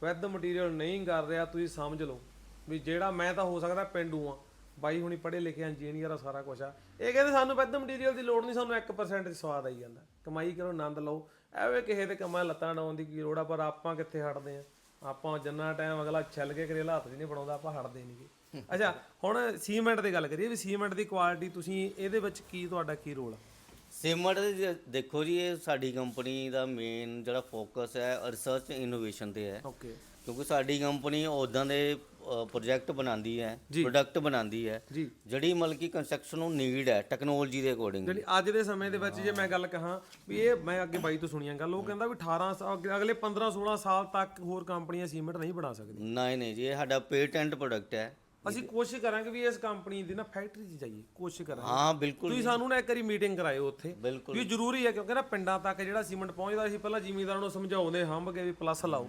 ਵੈਦ ਮਟੀਰੀਅਲ ਨਹੀਂ ਕਰ ਰਿਹਾ ਤੁਸੀਂ ਸਮਝ ਲਓ ਵੀ ਜਿਹੜਾ ਮੈਂ ਤਾਂ ਹੋ ਸਕਦਾ ਪਿੰਡੂ ਆ। ਬਾਈ ਹੁਣੀ ਪੜ੍ਹੇ ਲਿਖੇ ਇੰਜੀਨੀਅਰ ਆ ਸਾਰਾ ਕੁਝ ਆ। ਇਹ ਕਹਿੰਦੇ ਸਾਨੂੰ ਵੈਦ ਮਟੀਰੀਅਲ ਦੀ ਲੋੜ ਨਹੀਂ ਸਾਨੂੰ 1% ਸਵਾਦ ਆਈ ਜਾਂਦਾ। ਕਮਾਈ ਕਰੋ ਆਨੰਦ ਲਓ। ਐਵੇਂ ਕਿਸੇ ਦੇ ਕੰਮਾਂ ਲੱਤਾਂ ਡਾਉਣ ਦੀ ਕੀ ਲੋੜ ਆ ਪਰ ਆਪਾਂ ਕਿੱਥੇ ਹਟਦੇ ਆ? ਆਪਾਂ ਜਿੰਨਾ ਟਾਈਮ ਅਗਲਾ ਛਿੱਲ ਕੇ ਕਰੇਲਾ ਹੱਥ 'ਚ ਨਹੀਂ ਬਣਾਉਂਦਾ ਆਪਾਂ ਹਟਦੇ ਨਹੀਂਗੇ ਅੱਛਾ ਹੁਣ ਸੀਮੈਂਟ ਦੀ ਗੱਲ ਕਰੀਏ ਵੀ ਸੀਮੈਂਟ ਦੀ ਕੁਆਲਿਟੀ ਤੁਸੀਂ ਇਹਦੇ ਵਿੱਚ ਕੀ ਤੁਹਾਡਾ ਕੀ ਰੋਲ ਆ? ਸੀਮਟ ਦੇਖੋ ਜੀ ਇਹ ਸਾਡੀ ਕੰਪਨੀ ਦਾ ਮੇਨ ਜਿਹੜਾ ਫੋਕਸ ਹੈ ਰਿਸਰਚ ਇਨੋਵੇਸ਼ਨ ਤੇ ਹੈ। ਓਕੇ ਕਿਉਂਕਿ ਸਾਡੀ ਕੰਪਨੀ ਉਦਾਂ ਦੇ ਪ੍ਰੋਜੈਕਟ ਬਣਾਉਂਦੀ ਹੈ ਪ੍ਰੋਡਕਟ ਬਣਾਉਂਦੀ ਹੈ ਜੀ। ਜਿਹੜੀ ਮਤਲਬ ਕਿ ਕੰਸਟਰਕਸ਼ਨ ਨੂੰ ਨੀਡ ਹੈ ਟੈਕਨੋਲੋਜੀ ਦੇ ਅਕੋਰਡਿੰਗ ਜਿਹੜੀ ਅੱਜ ਦੇ ਸਮੇਂ ਦੇ ਵਿੱਚ ਜੇ ਮੈਂ ਗੱਲ ਕਹਾਂ ਵੀ ਇਹ ਮੈਂ ਅੱਗੇ ਬਾਈ ਤੋਂ ਸੁਣੀਆਂ ਗੱਲ ਉਹ ਕਹਿੰਦਾ ਵੀ 18 ਸਾਲ ਅੱਗੇ- ਅਗਲੇ 15 16 ਸਾਲ ਤੱਕ ਹੋਰ ਕੰਪਨੀਆਂ ਸੀਮੈਂਟ ਨਹੀਂ ਬਣਾ ਸਕਦੀਆਂ। ਨਹੀਂ ਨਹੀਂ ਜੀ ਇਹ ਸਾਡਾ ਪੇਟੈਂਟ ਪ੍ਰੋਡਕਟ ਹੈ। ਅਸੀਂ ਕੋਸ਼ਿਸ਼ ਕਰਾਂਗੇ ਵੀ ਇਸ ਕੰਪਨੀ ਦੀ ਨਾ ਫੈਕਟਰੀ 'ਚ ਜਾਈਏ ਕੋਸ਼ਿਸ਼ ਕਰਾਂਗੇ। ਹਾਂ ਬਿਲਕੁਲ ਤੁਸੀਂ ਸਾਨੂੰ ਨਾ ਇੱਕ ਵਾਰੀ ਮੀਟਿੰਗ ਕਰਾਇਓ ਉੱਥੇ ਬਿਲਕੁਲ। ਵੀ ਜ਼ਰੂਰੀ ਹੈ ਕਿਉਂਕਿ ਨਾ ਪਿੰਡਾਂ ਤੱਕ ਜਿਹੜਾ ਸੀਮੈਂਟ ਪਹੁੰਚਦਾ ਸੀ ਪਹਿਲਾਂ ਜ਼ਿਮੀਂਦਾਰਾਂ ਨੂੰ ਸਮਝਾਉਂਦੇ ਹੰਬ ਕੇ ਵੀ ਪਲੱਸ ਲਾਓ।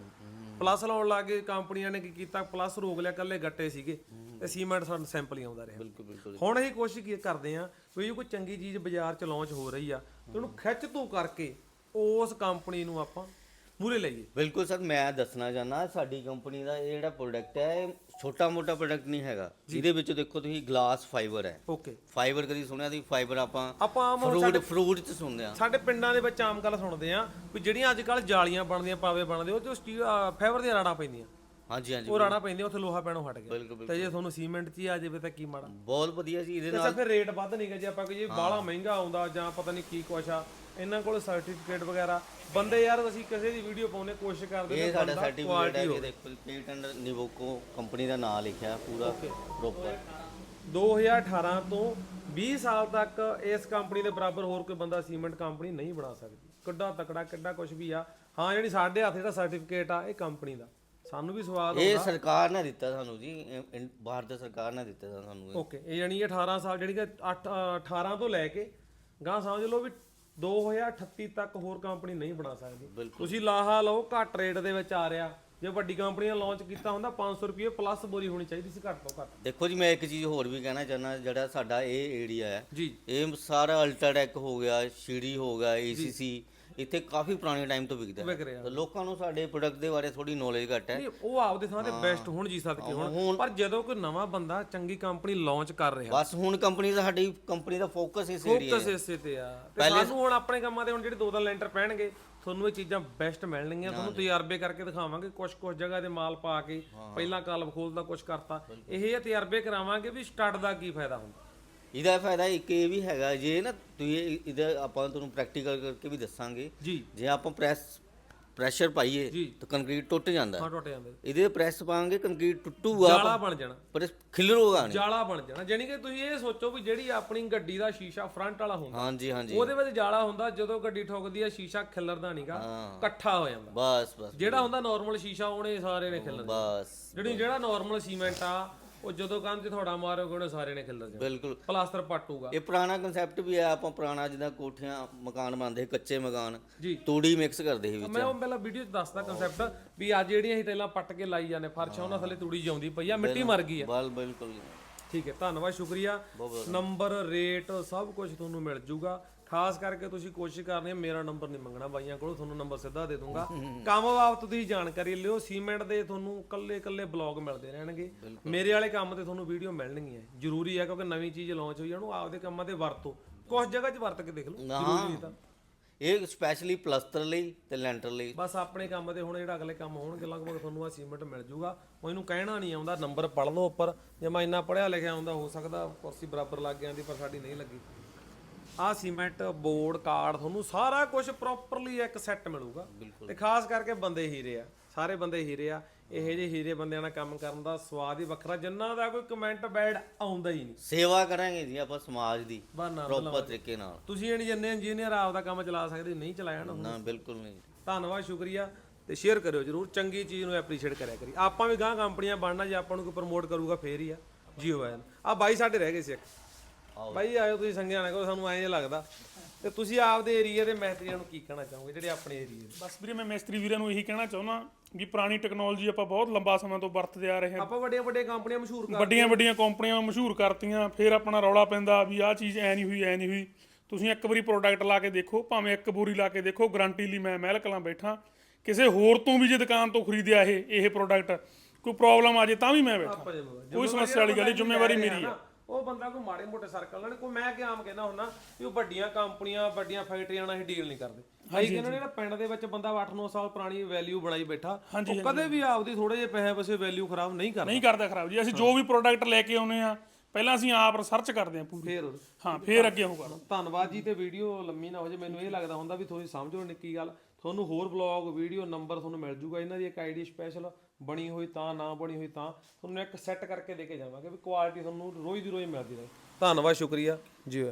ਪਲੱਸ ਲਾਉਣ ਲੱਗੇ ਕੰਪਨੀਆਂ ਨੇ ਕੀ ਕੀਤਾ ਪਲੱਸ ਰੋਕ ਲਿਆ ਕੱਲੇ ਗੱਟੇ ਸੀਗੇ ਤੇ ਸੀਮੈਂਟ ਸਾਨੂੰ ਸੈਂਪਲ ਹੀ ਆਉਂਦਾ ਰਿਹਾ। ਬਿਲਕੁਲ ਬਿਲਕੁਲ। ਹੁਣ ਅਸੀਂ ਕੋਸ਼ਿਸ਼ ਕੀ ਕਰਦੇ ਆ ਵੀ ਜੇ ਕੋਈ ਚੰਗੀ ਚੀਜ਼ ਬਾਜ਼ਾਰ ਚ ਲਾਂਚ ਹੋ ਰਹੀ ਆ ਤੇ ਉਹਨੂੰ ਖਿੱਚ ਤੂੰ ਕਰਕੇ ਉਸ ਕੰਪਨੀ ਨੂੰ ਆਪਾਂ ਮੂਰੇ ਲਈਏ। ਬਿਲਕੁਲ ਸਰ ਮੈਂ ਦੱਸਣਾ ਚਾਹੁੰਦਾ ਸਾਡੀ ਕੰਪਨੀ ਦਾ ਇਹ ਜਿਹੜਾ ਪ੍ਰੋਡਕਟ ਹੈ ਛੋਟਾ ਮੋਟਾ ਪ੍ਰੋਡਕਟ ਨਹੀਂ ਹੈਗਾ। ਇਹਦੇ ਵਿੱਚ ਦੇਖੋ ਤੁਸੀਂ ਗਲਾਸ ਫਾਈਬਰ ਹੈ। ਓਕੇ ਫਾਈਬਰ ਕਦੀ ਸੁਣਿਆ? ਸੀ ਫਾਈਬਰ ਆਪਾਂ ਆਪਾਂ ਆਮ ਫਰੂਟ ਫਰੂਟ ਚ ਸੁਣਦੇ ਆ ਸਾਡੇ ਪਿੰਡਾਂ ਦੇ ਵਿੱਚ ਆਮ ਗੱਲ ਸੁਣਦੇ ਆ ਵੀ ਜਿਹੜੀਆਂ ਅੱਜ ਕੱਲ ਜਾਲੀਆਂ ਬਣਦੀਆਂ ਪਾਵੇ ਬਣਦੇ ਉਹ ਚ ਸਟੀਲ ਫਾਈਬਰ ਦੀਆਂ ਰਾੜਾਂ ਪੈਂਦੀਆਂ। ਹਾਂਜੀ ਹਾਂਜੀ ਉਹ ਰਾੜਾਂ ਪੈਂਦੀਆਂ ਉੱਥੇ ਲੋਹਾ ਪੈਣੋਂ ਹਟ ਗਿਆ। ਬਿਲਕੁਲ ਤੇ ਜੇ ਤੁਹਾਨੂੰ ਸੀਮੈਂਟ 'ਚ ਹੀ ਆ ਜਾਵੇ ਤਾਂ ਕੀ ਮਾੜਾ। ਬਹੁਤ ਵਧੀਆ ਜੀ ਇਹਦੇ ਤੇ ਨਾਲ ਫਿਰ ਰੇਟ ਵੱਧ ਨਹੀਂਗਾ ਜੇ ਆਪਾਂ ਕਹੀਏ ਬਾਹਲਾ ਮਹਿੰਗਾ ਆਉਂਦਾ ਜਾਂ ਪਤਾ ਨਹੀਂ ਕੀ ਕੁਛ ਆ। ਇਹਨਾਂ ਕੋਲ ਸਰਟੀਫਿਕੇਟ ਵਗੈਰਾ। ਬੰਦੇ ਯਾਰ ਅਸੀਂ ਕਿਸੇ ਦੀ ਵੀਡੀਓ ਪਾਉਣੇ ਕੋਸ਼ਿਸ਼ ਕਰਦੇ ਇਹ ਸਾਡਾ ਸਰਟੀਫਿਕੇਟ ਹੈ। ਕਿ ਦੇਖੋ ਪੇਟੈਂਟ ਨਿਵੋਕੋ ਕੰਪਨੀ ਦਾ ਨਾਮ ਲਿਖਿਆ ਪੂਰਾ ਪ੍ਰੋਪਰ 2018 ਤੋਂ 20 ਸਾਲ ਤੱਕ ਇਸ ਕੰਪਨੀ ਦੇ ਬਰਾਬਰ ਹੋਰ ਕੋਈ ਬੰਦਾ ਸੀਮੈਂਟ ਕੰਪਨੀ ਨਹੀਂ ਬਣਾ ਸਕਦੀ। ਕਿੱਡਾ ਤਕੜਾ ਕਿੱਡਾ ਕੁਝ ਵੀ ਆ। ਹਾਂ ਜਿਹੜੀ ਸਾਡੇ ਹੱਥ ਜਿਹੜਾ ਸਰਟੀਫਿਕੇਟ ਆ ਇਹ ਕੰਪਨੀ ਦਾ। ਸਾਨੂੰ ਵੀ ਸਵਾਦ ਇਹ ਸਰਕਾਰ ਨੇ ਦਿੱਤਾ ਸਾਨੂੰ ਜੀ ਭਾਰਤ ਸਰਕਾਰ ਨੇ ਦਿੱਤਾ ਸਾਨੂੰ। ਓਕੇ ਇਹ ਜਾਨੀ 18 ਸਾਲ ਜਿਹੜੀ ਕਿ 8 18 ਤੋਂ ਲੈ ਕੇ ਗਾਂ ਸਮਝ ਲਓ ਵੀ 2038 ਤੱਕ ਹੋਰ ਕੰਪਨੀ ਨਹੀਂ ਬਣਾ ਸਕਦੀ। ਤੁਸੀਂ ਲਾਹਾ ਲਓ ਘੱਟ ਰੇਟ ਦੇ ਵਿੱਚ ਆ ਰਿਹਾ। ਜੇ ਵੱਡੀ ਕੰਪਨੀਆਂ ਲਾਂਚ ਕੀਤਾ ਹੁੰਦਾ 500 ਰੁਪਏ ਪਲੱਸ ਬੋਰੀ ਹੋਣੀ ਚਾਹੀਦੀ ਸੀ ਘੱਟ ਤੋਂ ਘੱਟ। ਦੇਖੋ ਜੀ ਮੈਂ ਇੱਕ ਚੀਜ਼ ਹੋਰ ਵੀ ਕਹਿਣਾ ਚਾਹੁੰਦਾ ਜਿਹੜਾ ਸਾਡਾ ਇਹ ਏਰੀਆ ਹੈ ਜੀ। ਇਹ ਸਾਰਾ ਅਲਟਰਾਟੈਕ ਹੋ ਗਿਆ ਸ਼ੀੜੀ ਹੋ ਗਿਆ ਏਸੀਸੀ ਇੱਥੇ ਕਾਫੀ ਪੁਰਾਣੇ ਟਾਈਮ ਤੋਂ ਵਿਕਦਾ ਵਿਕ ਹੈ ਰਿਹਾ। ਤਾਂ ਲੋਕਾਂ ਨੂੰ ਸਾਡੇ ਪ੍ਰੋਡਕਟ ਦੇ ਬਾਰੇ ਥੋੜੀ ਨੌਲੇਜ ਘੱਟ ਹੈ। ਨਹੀਂ ਉਹ ਆਪਦੇ ਥਾਂ ਤੇ ਬੈਸਟ ਹੁਣ ਜੀ ਸਕਦੇ ਹੁਣ। ਪਰ ਜਦੋਂ ਕੋਈ ਨਵਾਂ ਬੰਦਾ ਚੰਗੀ ਕੰਪਨੀ ਲਾਂਚ ਕਰ ਰਿਹਾ। ਬਸ ਹੁਣ ਕੰਪਨੀ ਦਾ ਸਾਡੀ ਕੰਪਨੀ ਦਾ ਫੋਕਸ ਇਸ ਏਰੀਆ ਫੋਕਸ ਇਸੇ ਤੇ ਆ। ਤੇ ਸਾਨੂੰ ਹੁਣ ਆਪਣੇ ਕੰਮਾਂ ਤੇ ਹੁਣ ਜਿਹੜੇ ਦੋ ਦੋ ਲੈਂਟਰ ਪੈਣਗੇ ਤੁਹਾਨੂੰ ਇਹ ਚੀਜ਼ਾਂ ਬੈਸਟ ਮਿਲਣਗੀਆਂ। ਤੁਹਾਨੂੰ ਤਜਰਬੇ ਕਰਕੇ ਦਿਖਾਵਾਂਗੇ। ਕੁਝ ਕੁਝ ਜਗ੍ਹਾ ਤੇ ਮਾਲ ਪਾ ਕੇ ਪਹਿਲਾਂ ਕਲਬ ਖੋਲਦਾ ਕੁਝ ਕਰਤਾ। ਇਹ ਇਹ ਤਜਰਬੇ ਕਰਾਵਾਂਗੇ ਵੀ ਸਟੱਡ ਦਾ ਕੀ ਫਾਇਦਾ ਹੁੰਦਾ। ਇਹਦਾ ਫਾਇਦਾ ਇੱਕ ਇਹ ਵੀ ਹੈਗਾ ਜੇ ਨਾ ਤੁਸੀਂ ਇਹ- ਇਹਦਾ ਆਪਾਂ ਤੁਹਾਨੂੰ ਪ੍ਰੈਕਟੀਕਲ ਕਰਕੇ ਵੀ ਦੱਸਾਂਗੇ ਜੀ। ਜੇ ਆਪਾਂ ਪ੍ਰੈਸ ਪ੍ਰੈਸ਼ਰ ਪਾਈਏ। ਤਾਂ ਕੰਕਰੀਟ ਟੁੱਟ ਜਾਂਦਾ। ਹਾਂ ਟੁੱਟ ਜਾਂਦੇ ਇਹਦੇ ਪ੍ਰੈਸ ਪਾਵਾਂਗੇ ਕੰਕਰੀਟ ਟੁੱਟੂਗਾ ਜਾਲਾ ਬਣ ਜਾਣਾ। ਪਰ ਖਿਲਰੂਗਾ ਨਹੀਂ ਜਾਲਾ ਬਣ ਜਾਣਾ। ਜਾਨੀ ਕਿ ਤੁਸੀਂ ਇਹ ਸੋਚੋ ਵੀ ਜਿਹੜੀ ਆਪਣੀ ਗੱਡੀ ਦਾ ਸ਼ੀਸ਼ਾ ਫਰੰਟ ਵਾਲਾ ਹੁੰਦਾ ਹਾਂਜੀ ਹਾਂਜੀ। ਉਹਦੇ ਵਿੱਚ ਜਾਲਾ ਹੁੰਦਾ ਜਦੋਂ ਗੱਡੀ ਠੋਕਦੀ ਆ ਸ਼ੀਸ਼ਾ ਖਿਲਰਦਾ ਨਹੀਂਗਾ ਇਕੱਠਾ ਹੋ ਜਾਂਦਾ। ਬਸ ਬਸ ਜਿਹੜਾ ਹੁੰਦਾ ਨਾਰਮਲ ਸ਼ੀਸ਼ਾ ਉਹਨੇ ਸਾਰੇ ਨੇ ਖਿਲਰ ਬਸ ਜਿਹੜੀ ਜਿਹੜਾ ਨਾਰਮਲ ਸੀਮੈਂਟ ਆ ਉਹ ਜਦੋਂ ਕੰਨ ਤੇ ਥੋੜਾ ਮਾਰੋਗੇ ਉਹਨੇ ਸਾਰੇ ਨੇ ਖਿਲਰ ਜਾਣਾ। ਬਿਲਕੁਲ। ਪਲਾਸਟਰ ਪੱਟੂਗਾ। ਇਹ ਪੁਰਾਣਾ ਕਨਸੈਪਟ ਵੀ ਹੈ ਆਪਾਂ ਪੁਰਾਣਾ ਜਿੱਦਾਂ ਕੋਠੀਆਂ ਮਕਾਨ ਬਣਦੇ ਕੱਚੇ ਮਕਾਨ। ਜੀ। ਤੂੜੀ ਮਿਕਸ ਕਰਦੇ ਸੀ ਵਿੱਚ। ਮੈਂ ਉਹ ਪਹਿਲਾਂ ਵੀਡੀਓ 'ਚ ਦੱਸਦਾ ਕਨਸੈਪਟ ਵੀ ਅੱਜ ਜਿਹੜੀਆਂ ਅਸੀਂ ਟੈਲਾਂ ਪੱਟ ਕੇ ਲਾਈ ਜਾਂਦੇ ਫਰਸ਼ ਆ, ਉਹਨਾਂ ਥੱਲੇ ਤੂੜੀ ਜਿਉਂਦੀ ਪਈ ਆ ਮਿੱਟੀ ਮਰ ਗਈ ਆ। ਬਲ ਬਿਲਕੁਲ। ਠੀਕ ਹੈ ਧੰਨਵਾਦ ਸ਼ੁਕਰੀਆ। ਨੰਬਰ ਰੇਟ ਸਭ ਕੁਝ ਤੁਹਾਨੂੰ ਮਿਲ ਜੂਗਾ। ਖਾਸ ਕਰਕੇ ਤੁਸੀਂ ਕੋਸ਼ਿਸ਼ ਕਰਨੀ ਹੈ ਮੇਰਾ ਨੰਬਰ ਨਹੀਂ ਮੰਗਣਾ ਬਾਈਆਂ ਕੋਲੋਂ ਤੁਹਾਨੂੰ ਨੰਬਰ ਸਿੱਧਾ ਦੇ ਦੂੰਗਾ। ਕੰਮ ਬਾਬਤ ਤੁਸੀਂ ਜਾਣਕਾਰੀ ਲਿਓ ਸੀਮੈਂਟ ਦੇ ਤੁਹਾਨੂੰ ਕੱਲੇ ਕੱਲੇ ਬਲੌਗ ਮਿਲਦੇ ਰਹਿਣਗੇ। ਮੇਰੇ ਵਾਲੇ ਕੰਮ ਤੇ ਤੁਹਾਨੂੰ ਵੀਡੀਓ ਮਿਲਣਗੀਆਂ ਜ਼ਰੂਰੀ ਹੈ ਕਿਉਂਕਿ ਨਵੀਂ ਚੀਜ਼ ਲਾਂਚ ਹੋਈ ਹੈ ਉਹਨੂੰ ਆਪਦੇ ਕੰਮਾਂ ਤੇ ਵਰਤੋ। ਕੁਝ ਜਗ੍ਹਾ 'ਚ ਵਰਤ ਕੇ ਦੇਖ ਲਓ ਜ਼ਰੂਰੀ ਨਹੀਂ ਤਾਂ। ਇਹ ਸਪੈਸ਼ਲੀ ਪਲਸਤਰ ਲਈ ਤੇ ਲੈਂਟਰ ਲਈ। ਬਸ ਆਪਣੇ ਕੰਮ ਤੇ ਹੁਣ ਜਿਹੜਾ ਅਗਲੇ ਕੰਮ ਹੋਣਗੇ ਲਗਭਗ ਤੁਹਾਨੂੰ ਆ ਸੀਮੈਂਟ ਮਿਲ ਜੂਗਾ। ਇਹਨੂੰ ਕਹਿਣਾ ਨਹੀਂ ਆਉਂਦਾ ਨੰਬਰ ਪੜ ਲਓ ਉੱਪਰ। ਜੇ ਮੈਂ ਇੰਨਾ ਪੜਿਆ ਲਿਖਿਆ ਹੁੰਦਾ ਹੋ ਸਕਦਾ ਕੁਰਸੀ ਬਰਾਬਰ ਲੱਗ ਜਾਂਦੀ ਪਰ ਸਾਡੀ ਨਹੀਂ ਲੱਗੀ। ਆ ਸੀਮੈਂਟ ਬੋਰਡ ਕਾਰਡ ਤੁਹਾਨੂੰ ਸਾਰਾ ਕੁਝ ਪ੍ਰੋਪਰਲੀ ਇੱਕ ਸੈੱਟ ਮਿਲੂਗਾ। ਤੇ ਖਾਸ ਕਰਕੇ ਬੰਦੇ ਹੀਰੇ ਆ ਸਾਰੇ ਬੰਦੇ ਹੀਰੇ ਆ। ਇਹੋ ਜਿਹੇ ਹੀਰੇ ਬੰਦਿਆਂ ਨਾਲ ਕੰਮ ਕਰਨ ਦਾ ਸਵਾਦ ਹੀ ਵੱਖਰਾ ਜਿੰਨਾ ਦਾ ਕੋਈ ਕਮੈਂਟ ਬੈਡ ਆਉਂਦਾ ਹੀ ਨਹੀਂ। ਸੇਵਾ ਕਰਾਂਗੇ ਜੀ ਆਪਾਂ ਸਮਾਜ ਦੀ ਪ੍ਰੋਪਰ ਤਰੀਕੇ ਨਾਲ। ਤੁਸੀਂ ਇਹ ਜਿੰਨੇ ਇੰਜੀਨੀਅਰ ਆਪਦਾ ਕੰਮ ਚਲਾ ਸਕਦੇ ਨਹੀਂ ਚਲਾਇਆ ਨਾ ਨਾ ਬਿਲਕੁਲ ਨਹੀਂ। ਧੰਨਵਾਦ ਸ਼ੁਕਰੀਆ। ਤੇ ਸ਼ੇਅਰ ਕਰਿਓ ਜਰੂਰ ਚੰਗੀ ਚੀਜ਼ ਨੂੰ ਐਪਰੀਸ਼ੀਏਟ ਕਰਿਆ ਕਰੀ। ਆਪਾਂ ਵੀ ਗਾਂ ਕੰਪਨੀਆਂ ਬਣਨਾ ਜੇ ਆਪਾਂ ਨੂੰ ਕੋਈ ਪ੍ਰਮੋਟ ਕਰੂਗਾ ਫੇਰ ਹੀ ਆ। ਜੀਓ ਐਨ ਆ ਬਾਈ ਸਾਡੇ ਰਹਿ ਗਏ ਸੀ ਇੱਕ। ਬਾਈ ਆਇਓ ਤੁਸੀਂ ਸੰਗਿਆ ਨਾ ਕਰੋ ਸਾਨੂੰ ਐਂ ਲੱਗਦਾ। ਤੇ ਤੁਸੀਂ ਆਪਦੇ ਏਰੀਆ ਦੇ ਮਿਸਤਰੀਆਂ ਨੂੰ ਕੀ ਕਹਿਣਾ ਚਾਹੋਗੇ ਜਿਹੜੇ ਆਪਣੇ ਏਰੀਆ ਦੇ? ਬਸ ਵੀਰੇ ਮੈਂ ਮਿਸਤਰੀ ਵੀਰਾਂ ਨੂੰ ਇਹੀ ਕਹਿਣਾ ਚਾਹੁੰਦਾ ਵੀ ਪੁਰਾਣੀ ਟੈਕਨੋਲੋਜੀ ਆਪਾਂ ਬਹੁਤ ਲੰਬਾ ਸਮਾਂ ਤੋਂ ਵਰਤਦੇ ਆ ਰਹੇ ਹਾਂ। ਆਪਾਂ ਵੱਡੀਆਂ ਵੱਡੀਆਂ ਕੰਪਨੀਆਂ ਮਸ਼ਹੂਰ ਕਰ ਵੱਡੀਆਂ ਵੱਡੀਆਂ ਕੰਪਨੀਆਂ ਮਸ਼ਹੂਰ ਕਰਤੀਆਂ ਫਿਰ ਆਪਣਾ ਰੌਲਾ ਪੈਂਦਾ ਵੀ ਆਹ ਚੀਜ਼ ਐ ਨਹੀਂ ਹੋਈ ਐ ਨਹੀਂ ਹੋਈ। ਤੁਸੀਂ ਇੱਕ ਵਾਰੀ ਪ੍ਰੋਡਕਟ ਲਾ ਕੇ ਦੇਖੋ ਭਾਵੇਂ ਇੱਕ ਬੋਰੀ ਲਾ ਕੇ ਦੇਖੋ ਗਾਰੰਟੀ ਲਈ ਮੈਂ ਮਹਿਲ ਕਲਾਂ ਬੈਠਾ। ਕਿਸੇ ਹੋਰ ਤੋਂ ਵੀ ਜੇ ਦੁਕਾਨ ਤੋਂ ਖਰੀਦਿਆ ਇਹ ਇਹ ਪ੍ਰੋਡਕਟ ਕੋਈ ਪ੍ਰੋਬਲਮ ਆ ਜੇ ਤਾਂ ਵੀ ਮੈਂ ਬੈਠਾ। ਕੋਈ ਸਮੱਸਿਆ ਵਾਲੀ ਗੱਲ ਨਹੀਂ ਜ਼ਿੰਮੇਵਾਰੀ ਮੇਰੀ ਆ ਉਹ ਬੰਦਾ ਕੋਈ ਮਾੜੇ ਮੋਟੇ ਸਰਕਲ ਨਾਲ ਕੋਈ ਮੈਂ ਕਿ ਆਮ ਕਹਿੰਦਾ ਹੁੰਨਾ ਵੀ ਉਹ ਵੱਡੀਆਂ ਕੰਪਨੀਆਂ ਵੱਡੀਆਂ ਫੈਕਟਰੀਆਂ ਨਾਲ ਹੀ ਡੀਲ ਨਹੀਂ ਕਰਦੇ ਭਾਈ ਕਹਿੰਦੇ ਨੇ ਜਿਹੜਾ ਪਿੰਡ ਦੇ ਵਿੱਚ ਬੰਦਾ 8-9 ਸਾਲ ਪੁਰਾਣੀ ਵੈਲਿਊ ਬਣਾਈ ਬੈਠਾ ਉਹ ਕਦੇ ਵੀ ਆਪਦੀ ਥੋੜੇ ਜਿਹੇ ਪੈਸੇ ਵਸੇ ਵੈਲਿਊ ਖਰਾਬ ਨਹੀਂ ਕਰਦਾ। ਨਹੀਂ ਕਰਦਾ ਖਰਾਬ ਜੀ। ਅਸੀਂ ਜੋ ਵੀ ਪ੍ਰੋਡਕਟ ਲੈ ਕੇ ਆਉਨੇ ਆ ਪਹਿਲਾਂ ਅਸੀਂ ਆਪ ਰਿਸਰਚ ਕਰਦੇ ਆ ਪੂਰੀ। ਫੇਰ। ਹਾਂ ਫੇਰ ਅੱਗੇ ਹੋਊਗਾ ਧੰਨਵਾਦ ਜੀ ਤੇ ਵੀਡੀਓ ਲੰਮੀ ਨਾ ਹੋ ਜੇ ਮੈਨੂੰ ਇਹ ਲੱਗਦਾ ਹੁੰਦਾ ਵੀ ਤੁਸੀਂ ਸਮਝੋ ਨਿੱਕੀ ਗੱਲ। ਤੁਹਾਨੂੰ ਹੋਰ ਬਲੌਗ ਵੀਡੀਓ ਨੰਬਰ ਤੁਹਾਨੂੰ ਮਿਲ ਜੂਗਾ। ਇਹਨਾਂ ਦੀ ਇੱਕ ਆਈਡੀ ਸਪੈਸ਼ਲ ਬਣੀ ਹੋਈ ਤਾਂ, ਨਾ ਬਣੀ ਹੋਈ ਤਾਂ, ਤੁਹਾਨੂੰ ਇੱਕ ਸੈੱਟ ਕਰਕੇ ਦੇ ਕੇ ਜਾਵਾਂਗੇ ਵੀ ਕੁਆਲਿਟੀ ਤੁਹਾਨੂੰ ਰੋਜ਼ ਦੀ ਰੋਜ਼ ਮਿਲਦੀ ਰਹੇ। ਧੰਨਵਾਦ, ਸ਼ੁਕਰੀਆ। ਜੀ